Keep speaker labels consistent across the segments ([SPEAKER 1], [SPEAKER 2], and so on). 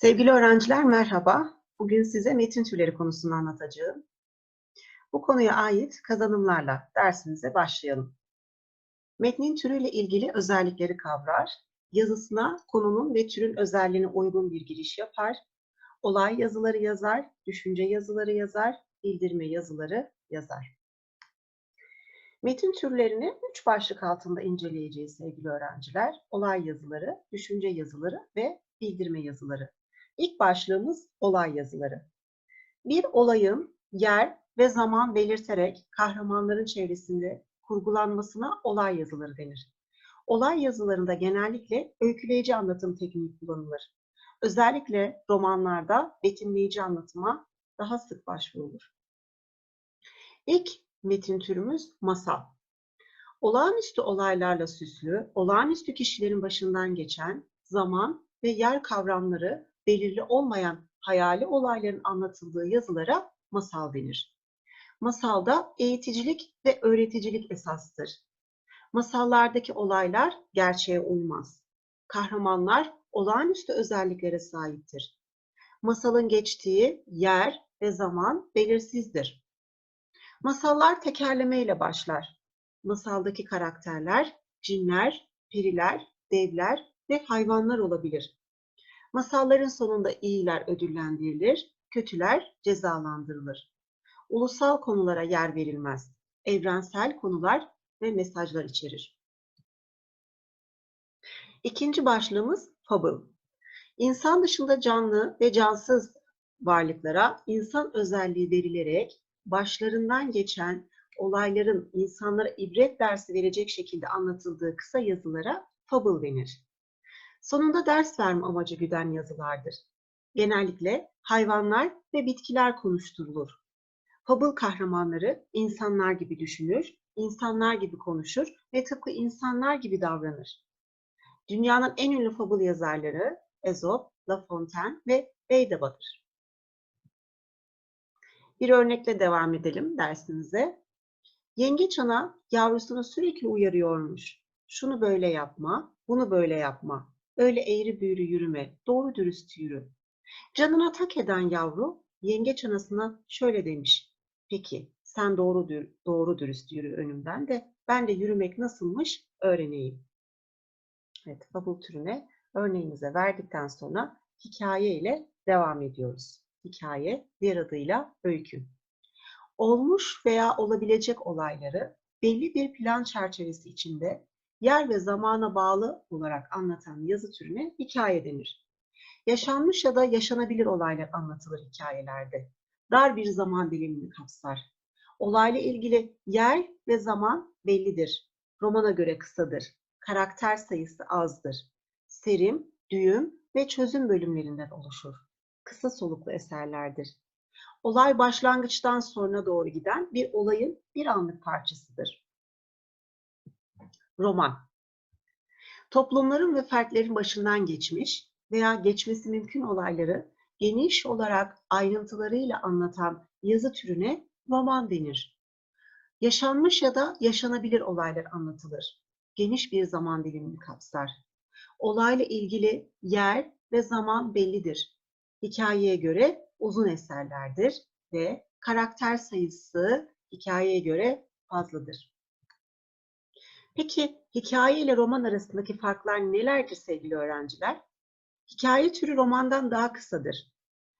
[SPEAKER 1] Sevgili öğrenciler merhaba. Bugün size metin türleri konusunu anlatacağım. Bu konuya ait kazanımlarla dersimize başlayalım. Metnin türüyle ilgili özellikleri kavrar, yazısına konunun ve türün özelliğine uygun bir giriş yapar, olay yazıları yazar, düşünce yazıları yazar, bildirme yazıları yazar. Metin türlerini üç başlık altında inceleyeceğiz sevgili öğrenciler. Olay yazıları, düşünce yazıları ve bildirme yazıları. İlk başlığımız olay yazıları. Bir olayın yer ve zaman belirterek kahramanların çevresinde kurgulanmasına olay yazıları denir. Olay yazılarında genellikle öyküleyici anlatım tekniği kullanılır. Özellikle romanlarda betimleyici anlatıma daha sık başvurulur. İlk metin türümüz masal. Olağanüstü olaylarla süslü, olağanüstü kişilerin başından geçen zaman ve yer kavramları belirli olmayan hayali olayların anlatıldığı yazılara masal denir. Masalda eğiticilik ve öğreticilik esastır. Masallardaki olaylar gerçeğe uymaz. Kahramanlar olağanüstü özelliklere sahiptir. Masalın geçtiği yer ve zaman belirsizdir. Masallar tekerlemeyle başlar. Masaldaki karakterler cinler, periler, devler ve hayvanlar olabilir. Masalların sonunda iyiler ödüllendirilir, kötüler cezalandırılır. Ulusal konulara yer verilmez. Evrensel konular ve mesajlar içerir. İkinci başlığımız fable. İnsan dışında canlı ve cansız varlıklara insan özelliği verilerek başlarından geçen olayların insanlara ibret dersi verecek şekilde anlatıldığı kısa yazılara fable denir. Sonunda ders verme amacı güden yazılardır. Genellikle hayvanlar ve bitkiler konuşturulur. Fable kahramanları insanlar gibi düşünür, insanlar gibi konuşur ve tıpkı insanlar gibi davranır. Dünyanın en ünlü fable yazarları Aesop, La Fontaine ve Beydaba'dır. Bir örnekle devam edelim dersimize. Yengeç ana yavrusunu sürekli uyarıyormuş. Şunu böyle yapma, bunu böyle yapma. Öyle eğri büğrü yürüme, doğru dürüst yürü. Canına tak eden yavru yengeç anasına şöyle demiş. Peki sen doğru, doğru dürüst yürü önümden de ben de yürümek nasılmış öğreneyim. Evet, fabul türüne örneğimize verdikten sonra hikaye ile devam ediyoruz. Hikaye diğer adıyla öykü. Olmuş veya olabilecek olayları belli bir plan çerçevesi içinde yer ve zamana bağlı olarak anlatan yazı türüne hikaye denir. Yaşanmış ya da yaşanabilir olaylar anlatılır hikayelerde. Dar bir zaman dilimini kapsar. Olayla ilgili yer ve zaman bellidir. Romana göre kısadır. Karakter sayısı azdır. Serim, düğüm ve çözüm bölümlerinden oluşur. Kısa soluklu eserlerdir. Olay başlangıçtan sonra doğru giden bir olayın bir anlık parçasıdır. Roman. Toplumların ve fertlerin başından geçmiş veya geçmesi mümkün olayları geniş olarak ayrıntılarıyla anlatan yazı türüne roman denir. Yaşanmış ya da yaşanabilir olaylar anlatılır. Geniş bir zaman dilimini kapsar. Olayla ilgili yer ve zaman bellidir. Hikayeye göre uzun eserlerdir ve karakter sayısı hikayeye göre fazladır. Peki hikaye ile roman arasındaki farklar nelerdir sevgili öğrenciler? Hikaye türü romandan daha kısadır.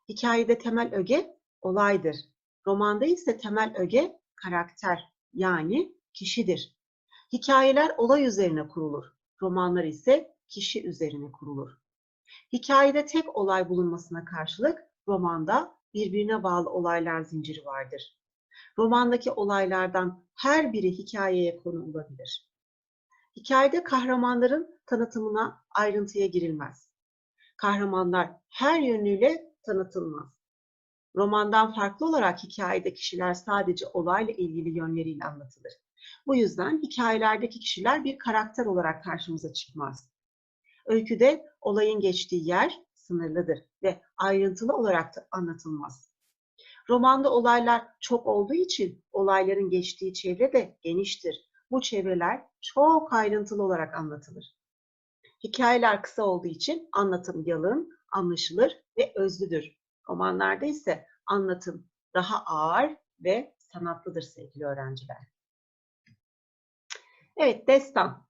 [SPEAKER 1] Hikayede temel öge olaydır. Romanda ise temel öge karakter yani kişidir. Hikayeler olay üzerine kurulur. Romanlar ise kişi üzerine kurulur. Hikayede tek olay bulunmasına karşılık romanda birbirine bağlı olaylar zinciri vardır. Romandaki olaylardan her biri hikayeye konu olabilir. Hikayede kahramanların tanıtımına ayrıntıya girilmez. Kahramanlar her yönüyle tanıtılmaz. Romandan farklı olarak hikayede kişiler sadece olayla ilgili yönleriyle anlatılır. Bu yüzden hikayelerdeki kişiler bir karakter olarak karşımıza çıkmaz. Öyküde olayın geçtiği yer sınırlıdır ve ayrıntılı olarak da anlatılmaz. Romanda olaylar çok olduğu için olayların geçtiği çevre de geniştir bu çevreler çok ayrıntılı olarak anlatılır. Hikayeler kısa olduğu için anlatım yalın, anlaşılır ve özlüdür. Romanlarda ise anlatım daha ağır ve sanatlıdır sevgili öğrenciler. Evet, destan.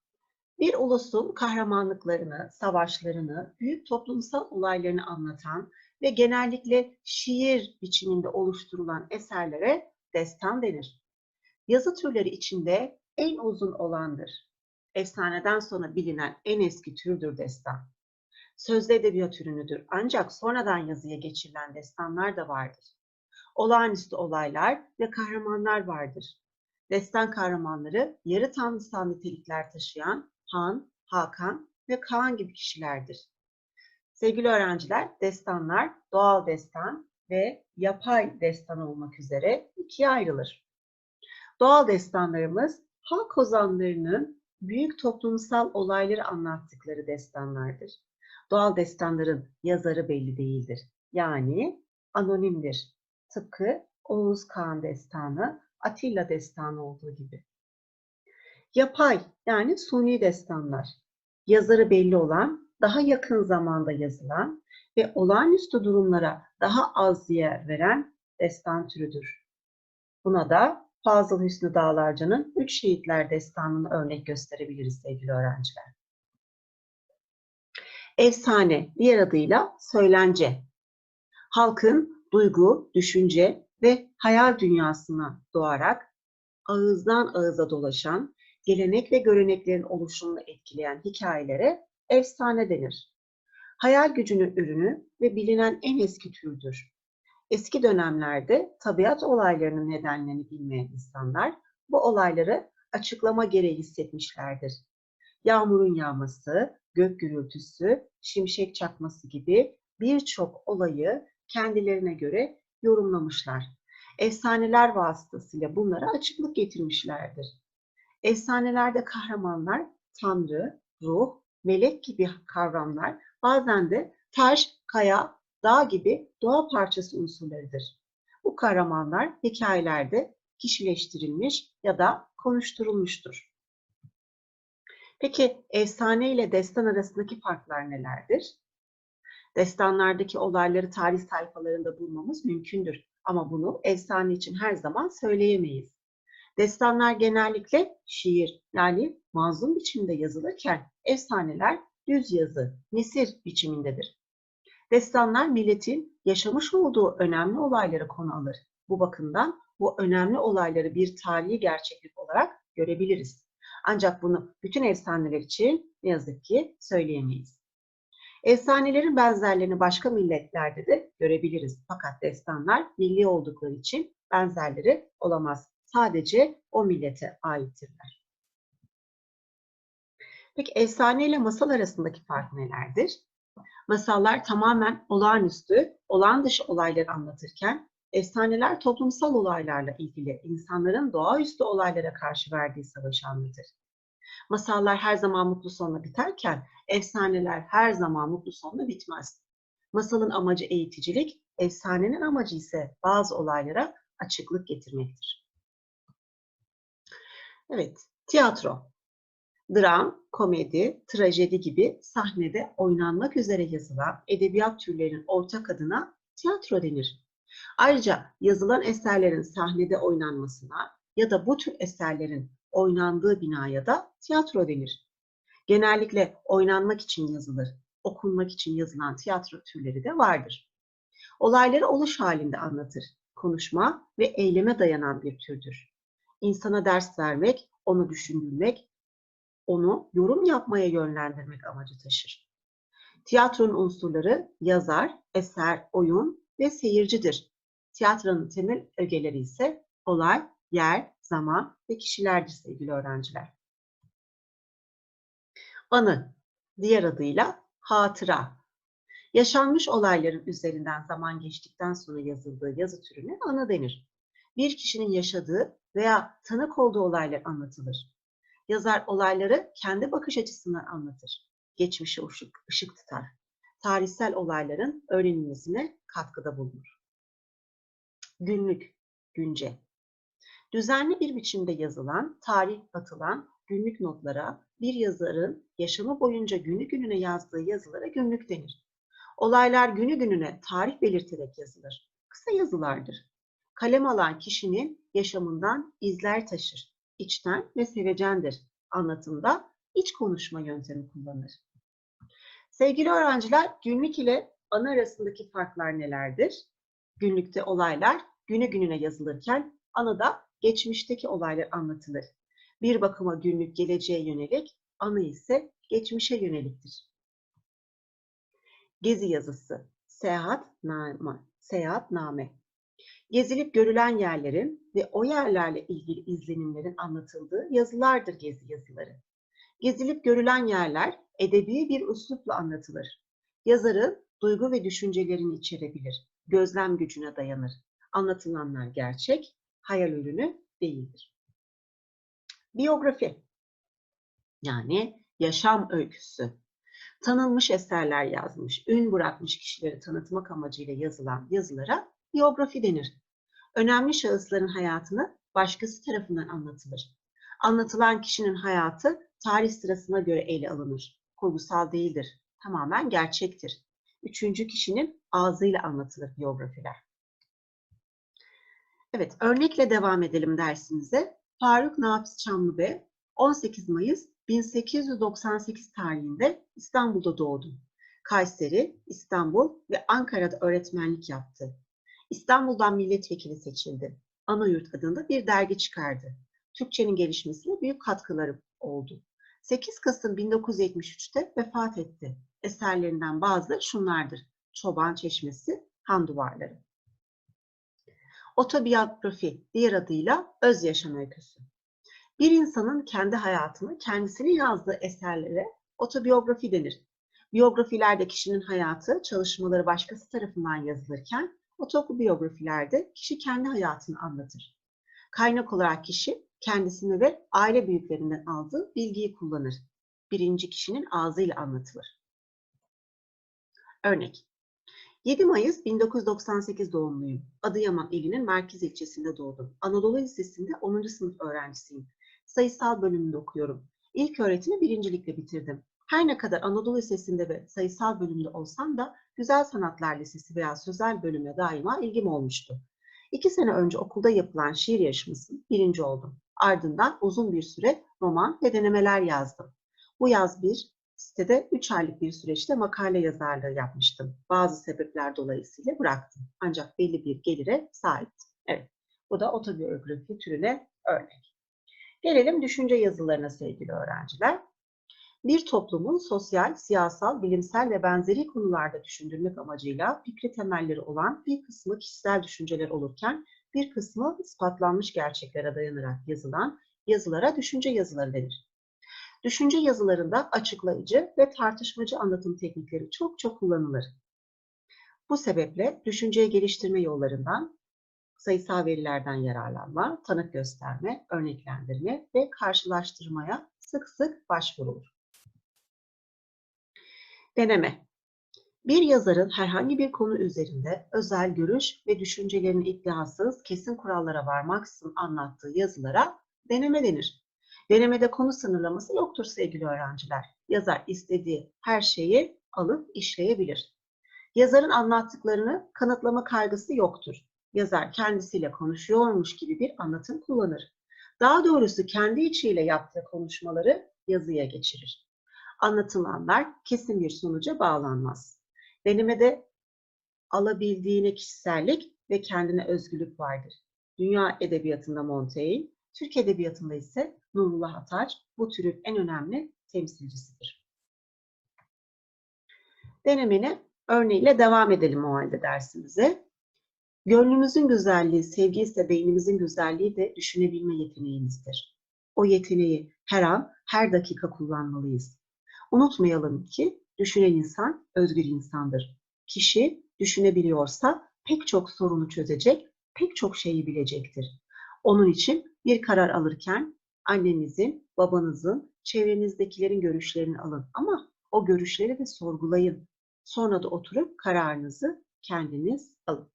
[SPEAKER 1] Bir ulusun kahramanlıklarını, savaşlarını, büyük toplumsal olaylarını anlatan ve genellikle şiir biçiminde oluşturulan eserlere destan denir. Yazı türleri içinde en uzun olandır. Efsaneden sonra bilinen en eski türdür destan. Sözlü edebiyat türünüdür ancak sonradan yazıya geçirilen destanlar da vardır. Olağanüstü olaylar ve kahramanlar vardır. Destan kahramanları yarı tanrısal nitelikler taşıyan Han, Hakan ve Kaan gibi kişilerdir. Sevgili öğrenciler, destanlar doğal destan ve yapay destan olmak üzere ikiye ayrılır. Doğal destanlarımız halk ozanlarının büyük toplumsal olayları anlattıkları destanlardır. Doğal destanların yazarı belli değildir. Yani anonimdir. Tıpkı Oğuz Kağan destanı, Atilla destanı olduğu gibi. Yapay yani suni destanlar. Yazarı belli olan, daha yakın zamanda yazılan ve olağanüstü durumlara daha az yer veren destan türüdür. Buna da Fazıl Hüsnü Dağlarca'nın Üç Şehitler Destanı'nı örnek gösterebiliriz sevgili öğrenciler. Efsane, diğer adıyla söylence. Halkın duygu, düşünce ve hayal dünyasına doğarak ağızdan ağıza dolaşan, gelenek ve göreneklerin oluşumunu etkileyen hikayelere efsane denir. Hayal gücünün ürünü ve bilinen en eski türdür. Eski dönemlerde tabiat olaylarının nedenlerini bilmeyen insanlar bu olayları açıklama gereği hissetmişlerdir. Yağmurun yağması, gök gürültüsü, şimşek çakması gibi birçok olayı kendilerine göre yorumlamışlar. Efsaneler vasıtasıyla bunlara açıklık getirmişlerdir. Efsanelerde kahramanlar tanrı, ruh, melek gibi kavramlar bazen de taş, kaya, dağ gibi doğa parçası unsurlarıdır. Bu kahramanlar hikayelerde kişileştirilmiş ya da konuşturulmuştur. Peki efsane ile destan arasındaki farklar nelerdir? Destanlardaki olayları tarih sayfalarında bulmamız mümkündür ama bunu efsane için her zaman söyleyemeyiz. Destanlar genellikle şiir yani manzum biçimde yazılırken efsaneler düz yazı, nesir biçimindedir. Destanlar milletin yaşamış olduğu önemli olayları konu alır. Bu bakımdan bu önemli olayları bir tarihi gerçeklik olarak görebiliriz. Ancak bunu bütün efsaneler için ne yazık ki söyleyemeyiz. Efsanelerin benzerlerini başka milletlerde de görebiliriz. Fakat destanlar milli oldukları için benzerleri olamaz. Sadece o millete aittirler. Peki efsane ile masal arasındaki fark nelerdir? Masallar tamamen olağanüstü, olağan dışı olayları anlatırken efsaneler toplumsal olaylarla ilgili insanların doğaüstü olaylara karşı verdiği savaşı anlatır. Masallar her zaman mutlu sonla biterken efsaneler her zaman mutlu sonla bitmez. Masalın amacı eğiticilik, efsanenin amacı ise bazı olaylara açıklık getirmektir. Evet, tiyatro. Dram, komedi, trajedi gibi sahnede oynanmak üzere yazılan edebiyat türlerinin ortak adına tiyatro denir. Ayrıca yazılan eserlerin sahnede oynanmasına ya da bu tür eserlerin oynandığı binaya da tiyatro denir. Genellikle oynanmak için yazılır, okunmak için yazılan tiyatro türleri de vardır. Olayları oluş halinde anlatır, konuşma ve eyleme dayanan bir türdür. İnsana ders vermek, onu düşündürmek, onu yorum yapmaya yönlendirmek amacı taşır. Tiyatronun unsurları yazar, eser, oyun ve seyircidir. Tiyatronun temel ögeleri ise olay, yer, zaman ve kişilerdir sevgili öğrenciler. Anı, diğer adıyla hatıra. Yaşanmış olayların üzerinden zaman geçtikten sonra yazıldığı yazı türüne anı denir. Bir kişinin yaşadığı veya tanık olduğu olaylar anlatılır. Yazar olayları kendi bakış açısından anlatır. Geçmişe ışık, ışık tutar. Tarihsel olayların öğrenilmesine katkıda bulunur. Günlük, günce. Düzenli bir biçimde yazılan, tarih atılan günlük notlara bir yazarın yaşamı boyunca günü gününe yazdığı yazılara günlük denir. Olaylar günü gününe tarih belirterek yazılır. Kısa yazılardır. Kalem alan kişinin yaşamından izler taşır. İçten ve sevecendir. Anlatımda iç konuşma yöntemi kullanır. Sevgili öğrenciler, günlük ile anı arasındaki farklar nelerdir? Günlükte olaylar güne gününe yazılırken anıda geçmişteki olaylar anlatılır. Bir bakıma günlük geleceğe yönelik, anı ise geçmişe yöneliktir. Gezi yazısı, seyahat name, seyahatname. Gezilip görülen yerlerin ve o yerlerle ilgili izlenimlerin anlatıldığı yazılardır gezi yazıları. Gezilip görülen yerler edebi bir üslupla anlatılır. Yazarın duygu ve düşüncelerini içerebilir. Gözlem gücüne dayanır. Anlatılanlar gerçek, hayal ürünü değildir. Biyografi yani yaşam öyküsü. Tanınmış eserler yazmış, ün bırakmış kişileri tanıtmak amacıyla yazılan yazılara biyografi denir. Önemli şahısların hayatını başkası tarafından anlatılır. Anlatılan kişinin hayatı tarih sırasına göre ele alınır. Kurgusal değildir, tamamen gerçektir. Üçüncü kişinin ağzıyla anlatılır biyografiler. Evet, örnekle devam edelim dersimize. Faruk Nafiz Çamlıbey 18 Mayıs 1898 tarihinde İstanbul'da doğdu. Kayseri, İstanbul ve Ankara'da öğretmenlik yaptı. İstanbul'dan milletvekili seçildi. Anayurt adında bir dergi çıkardı. Türkçenin gelişmesine büyük katkıları oldu. 8 Kasım 1973'te vefat etti. Eserlerinden bazıları şunlardır. Çoban Çeşmesi, Han Duvarları. Otobiyografi, diğer adıyla öz yaşam öyküsü. Bir insanın kendi hayatını kendisinin yazdığı eserlere otobiyografi denir. Biyografilerde kişinin hayatı, çalışmaları başkası tarafından yazılırken otobiyografilerde kişi kendi hayatını anlatır. Kaynak olarak kişi kendisini ve aile büyüklerinden aldığı bilgiyi kullanır. Birinci kişinin ağzıyla anlatılır. Örnek. 7 Mayıs 1998 doğumluyum. Adıyaman ilinin merkez ilçesinde doğdum. Anadolu Lisesi'nde 10. sınıf öğrencisiyim. Sayısal bölümünde okuyorum. İlk öğretimi birincilikle bitirdim. Her ne kadar Anadolu Lisesi'nde ve sayısal bölümde olsam da Güzel Sanatlar Lisesi veya sözel bölüme daima ilgim olmuştu. İki sene önce okulda yapılan şiir yarışması birinci oldum. Ardından uzun bir süre roman ve denemeler yazdım. Bu yaz bir sitede 3 aylık bir süreçte makale yazarlığı yapmıştım. Bazı sebepler dolayısıyla bıraktım. Ancak belli bir gelire sahiptim. Evet, bu da otobiyografi türüne örnek. Gelelim düşünce yazılarına sevgili öğrenciler. Bir toplumun sosyal, siyasal, bilimsel ve benzeri konularda düşündürmek amacıyla fikri temelleri olan bir kısmı kişisel düşünceler olurken bir kısmı ispatlanmış gerçeklere dayanarak yazılan yazılara düşünce yazıları denir. Düşünce yazılarında açıklayıcı ve tartışmacı anlatım teknikleri çok çok kullanılır. Bu sebeple düşünceye geliştirme yollarından sayısal verilerden yararlanma, tanık gösterme, örneklendirme ve karşılaştırmaya sık sık başvurulur. Deneme bir yazarın herhangi bir konu üzerinde özel görüş ve düşüncelerini iddiasız kesin kurallara varmaksızın anlattığı yazılara deneme denir. Denemede konu sınırlaması yoktur sevgili öğrenciler. Yazar istediği her şeyi alıp işleyebilir. Yazarın anlattıklarını kanıtlama kaygısı yoktur. Yazar kendisiyle konuşuyormuş gibi bir anlatım kullanır. Daha doğrusu kendi içiyle yaptığı konuşmaları yazıya geçirir. Anlatılanlar kesin bir sonuca bağlanmaz. Denemede alabildiğine kişisellik ve kendine özgürlük vardır. Dünya edebiyatında Montaigne, Türk edebiyatında ise Nurullah Ataç bu türün en önemli temsilcisidir. Denemene örneğiyle devam edelim o halde dersimize. Gönlümüzün güzelliği, sevgi ise beynimizin güzelliği de düşünebilme yeteneğimizdir. O yeteneği her an, her dakika kullanmalıyız. Unutmayalım ki düşünen insan özgür insandır. Kişi düşünebiliyorsa pek çok sorunu çözecek, pek çok şeyi bilecektir. Onun için bir karar alırken annenizin, babanızın, çevrenizdekilerin görüşlerini alın ama o görüşleri de sorgulayın. Sonra da oturup kararınızı kendiniz alın.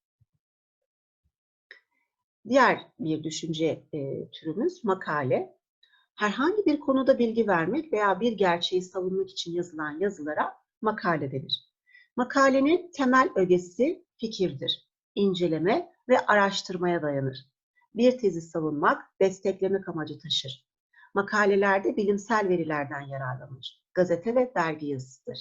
[SPEAKER 1] Diğer bir düşünce e, türümüz makale. Herhangi bir konuda bilgi vermek veya bir gerçeği savunmak için yazılan yazılara makale denir. Makalenin temel ögesi fikirdir. İnceleme ve araştırmaya dayanır. Bir tezi savunmak, desteklemek amacı taşır. Makalelerde bilimsel verilerden yararlanır. Gazete ve dergi yazısıdır.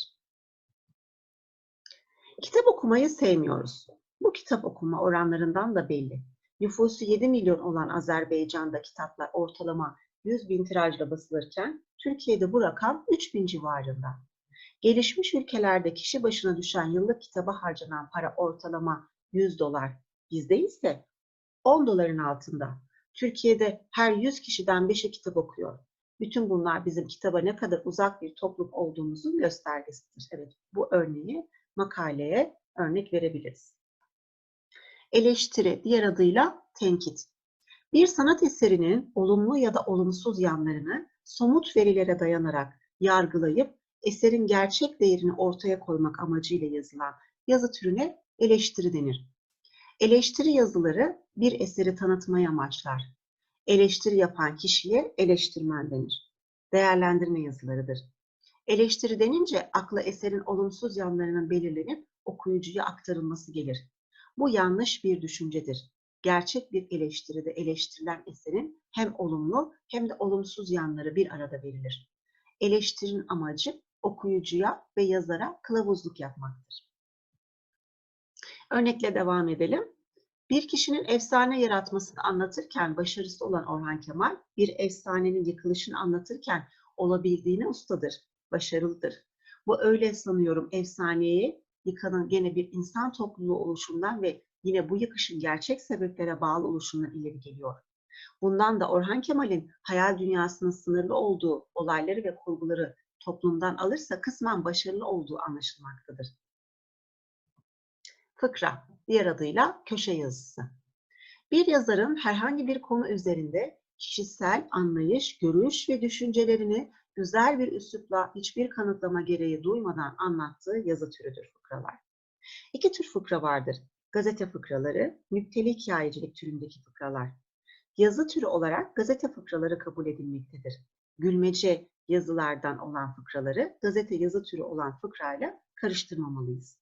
[SPEAKER 1] Kitap okumayı sevmiyoruz. Bu kitap okuma oranlarından da belli. Nüfusu 7 milyon olan Azerbaycan'da kitaplar ortalama 100 bin tirajla basılırken Türkiye'de bu rakam 3 bin civarında. Gelişmiş ülkelerde kişi başına düşen yıllık kitaba harcanan para ortalama 100 dolar. Bizde ise 10 doların altında. Türkiye'de her 100 kişiden 5'i kitap okuyor. Bütün bunlar bizim kitaba ne kadar uzak bir toplum olduğumuzun göstergesidir. Evet, bu örneği makaleye örnek verebiliriz. Eleştiri, diğer adıyla tenkit. Bir sanat eserinin olumlu ya da olumsuz yanlarını somut verilere dayanarak yargılayıp eserin gerçek değerini ortaya koymak amacıyla yazılan yazı türüne eleştiri denir. Eleştiri yazıları bir eseri tanıtmayı amaçlar. Eleştiri yapan kişiye eleştirmen denir. Değerlendirme yazılarıdır. Eleştiri denince akla eserin olumsuz yanlarının belirlenip okuyucuya aktarılması gelir. Bu yanlış bir düşüncedir. Gerçek bir eleştiride eleştirilen eserin hem olumlu hem de olumsuz yanları bir arada verilir. Eleştirinin amacı okuyucuya ve yazara kılavuzluk yapmaktır. Örnekle devam edelim. Bir kişinin efsane yaratmasını anlatırken başarısı olan Orhan Kemal, bir efsanenin yıkılışını anlatırken olabildiğine ustadır, başarılıdır. Bu öyle sanıyorum efsaneyi yıkanın gene bir insan topluluğu oluşundan ve yine bu yıkışın gerçek sebeplere bağlı oluşundan ileri geliyor. Bundan da Orhan Kemal'in hayal dünyasının sınırlı olduğu olayları ve kurguları toplumdan alırsa kısmen başarılı olduğu anlaşılmaktadır. Fıkra, diğer adıyla köşe yazısı. Bir yazarın herhangi bir konu üzerinde kişisel anlayış, görüş ve düşüncelerini güzel bir üslupla hiçbir kanıtlama gereği duymadan anlattığı yazı türüdür fıkralar. İki tür fıkra vardır. Gazete fıkraları, nükteli hikayecilik türündeki fıkralar. Yazı türü olarak gazete fıkraları kabul edilmektedir. Gülmece yazılardan olan fıkraları gazete yazı türü olan fıkrayla karıştırmamalıyız.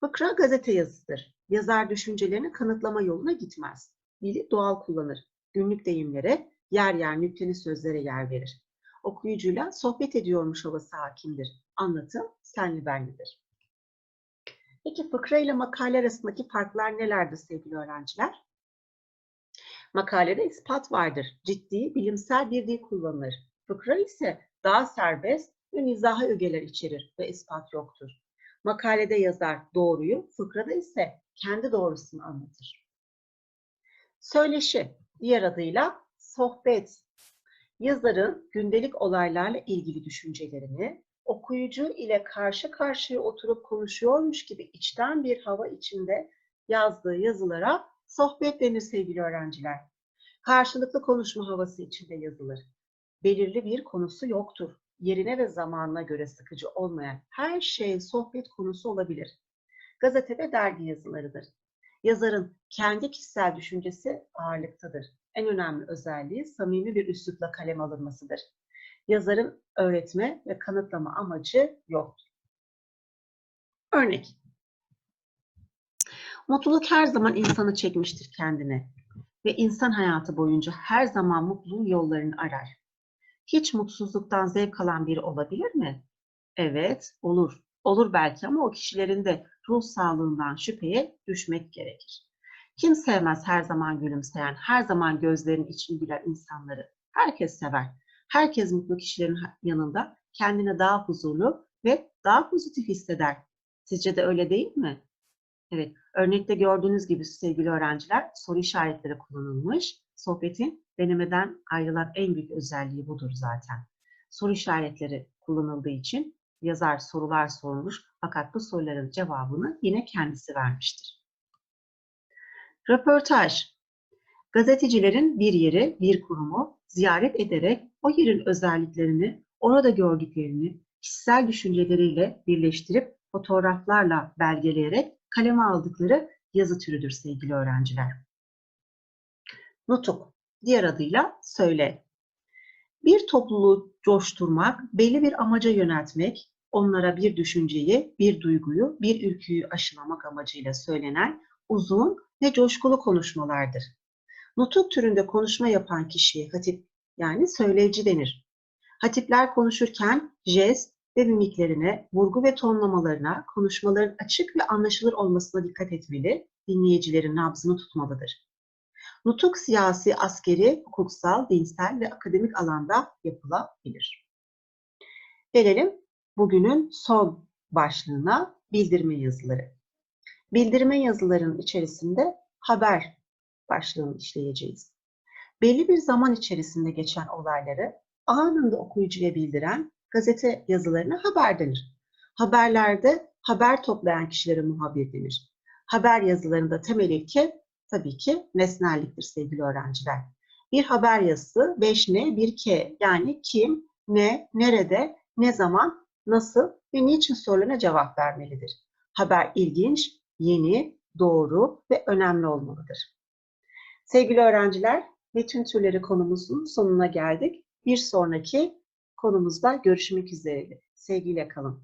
[SPEAKER 1] Fıkra gazete yazısıdır. Yazar düşüncelerini kanıtlama yoluna gitmez. Dili doğal kullanır. Günlük deyimlere, yer yer nükteli sözlere yer verir. Okuyucuyla sohbet ediyormuş havası hakimdir. Anlatım senli benlidir. Peki fıkra ile makale arasındaki farklar nelerdir sevgili öğrenciler? Makalede ispat vardır. Ciddi, bilimsel bir dil kullanılır. Fıkra ise daha serbest ve mizaha ögeler içerir ve ispat yoktur. Makalede yazar doğruyu, fıkrada ise kendi doğrusunu anlatır. Söyleşi, diğer adıyla sohbet. Yazarın gündelik olaylarla ilgili düşüncelerini okuyucu ile karşı karşıya oturup konuşuyormuş gibi içten bir hava içinde yazdığı yazılara sohbet denir sevgili öğrenciler. Karşılıklı konuşma havası içinde yazılır. Belirli bir konusu yoktur yerine ve zamanına göre sıkıcı olmayan her şey sohbet konusu olabilir. Gazete ve dergi yazılarıdır. Yazarın kendi kişisel düşüncesi ağırlıktadır. En önemli özelliği samimi bir üslupla kalem alınmasıdır. Yazarın öğretme ve kanıtlama amacı yoktur. Örnek. Mutluluk her zaman insanı çekmiştir kendine ve insan hayatı boyunca her zaman mutluluğun yollarını arar hiç mutsuzluktan zevk alan biri olabilir mi? Evet, olur. Olur belki ama o kişilerin de ruh sağlığından şüpheye düşmek gerekir. Kim sevmez her zaman gülümseyen, her zaman gözlerinin içini gülen insanları? Herkes sever. Herkes mutlu kişilerin yanında kendini daha huzurlu ve daha pozitif hisseder. Sizce de öyle değil mi? Evet, örnekte gördüğünüz gibi sevgili öğrenciler soru işaretleri kullanılmış. Sohbetin denemeden ayrılan en büyük özelliği budur zaten. Soru işaretleri kullanıldığı için yazar sorular sormuş fakat bu soruların cevabını yine kendisi vermiştir. Röportaj Gazetecilerin bir yeri, bir kurumu ziyaret ederek o yerin özelliklerini, orada gördüklerini kişisel düşünceleriyle birleştirip fotoğraflarla belgeleyerek kaleme aldıkları yazı türüdür sevgili öğrenciler. Nutuk diğer adıyla söyle. Bir topluluğu coşturmak, belli bir amaca yöneltmek, onlara bir düşünceyi, bir duyguyu, bir ülküyü aşılamak amacıyla söylenen uzun ve coşkulu konuşmalardır. Nutuk türünde konuşma yapan kişiye hatip yani söyleyici denir. Hatipler konuşurken jest ve mimiklerine, vurgu ve tonlamalarına, konuşmaların açık ve anlaşılır olmasına dikkat etmeli, dinleyicilerin nabzını tutmalıdır. Nutuk siyasi, askeri, hukuksal, dinsel ve akademik alanda yapılabilir. Gelelim bugünün son başlığına bildirme yazıları. Bildirme yazılarının içerisinde haber başlığını işleyeceğiz. Belli bir zaman içerisinde geçen olayları anında okuyucuya bildiren gazete yazılarına haber denir. Haberlerde haber toplayan kişilere muhabir denir. Haber yazılarında temel ilke tabii ki nesnelliktir sevgili öğrenciler. Bir haber yazısı 5N, 1K yani kim, ne, nerede, ne zaman, nasıl ve niçin sorularına cevap vermelidir. Haber ilginç, yeni, doğru ve önemli olmalıdır. Sevgili öğrenciler, metin türleri konumuzun sonuna geldik. Bir sonraki konumuzda görüşmek üzere. Sevgiyle kalın.